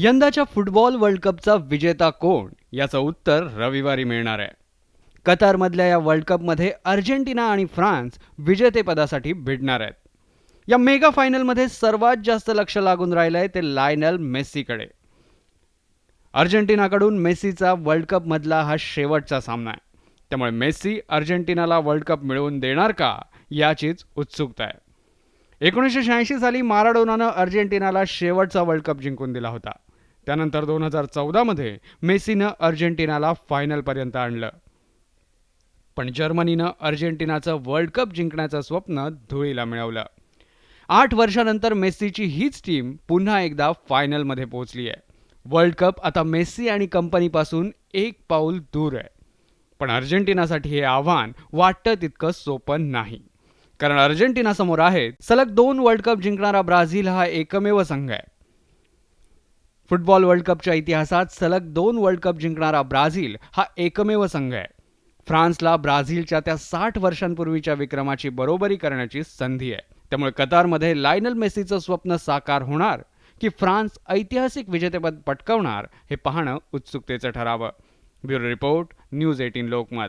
यंदाच्या football world कपचा विजेता कोण याचं उत्तर रविवारी मिळणार आहे. कतारमधल्या या वर्ल्ड कपमध्ये अर्जेंटिना आणि फ्रान्स विजेतेपदासाठी भिडणार आहेत. या मेगा फायनलमध्ये सर्वात जास्त लक्ष लागून राहिलंय ते लायनल मेस्सीकडे. अर्जेंटिनाकडून मेस्सीचा वर्ल्ड कपमधला हा शेवटचा सामना आहे. त्यामुळे मेस्सी अर्जेंटिनाला वर्ल्ड कप मिळवून देणार का याचीच उत्सुकता आहे. एकोणीसशे शहाऐंशी साली माराडोनानं अर्जेंटिनाला शेवटचा वर्ल्ड कप जिंकून दिला होता. त्यानंतर दोन हजार चौदामध्ये मेसीनं अर्जेंटिनाला फायनलपर्यंत आणलं. पण जर्मनीनं अर्जेंटिनाचं वर्ल्ड कप जिंकण्याचं स्वप्न धुळीला मिळवलं. आठ वर्षानंतर मेस्सीची हीच टीम पुन्हा एकदा फायनलमध्ये पोहोचली आहे. वर्ल्ड कप आता मेस्सी आणि कंपनीपासून एक पाऊल दूर आहे. पण अर्जेंटिनासाठी हे आव्हान वाटतं तितकं सोपं नाही. कारण अर्जेंटिनासमोर आहे सलग दोन वर्ल्ड कप जिंकणारा ब्राझील हा एकमेव संघ आहे. फुटबॉल वर्ल्ड कपच्या इतिहासात सलग दोन वर्ल्ड कप जिंकणारा ब्राझील हा एकमेव संघ आहे. फ्रान्सला ब्राझीलच्या त्या साठ वर्षांपूर्वीच्या विक्रमाची बरोबरी करण्याची संधी आहे. त्यामुळे कतारमध्ये लायनल मेसीचं स्वप्न साकार होणार की फ्रान्स ऐतिहासिक विजेतेपद पटकवणार हे पाहणं उत्सुकतेचं ठरावं. Bureau report News Eighteen Lokmat.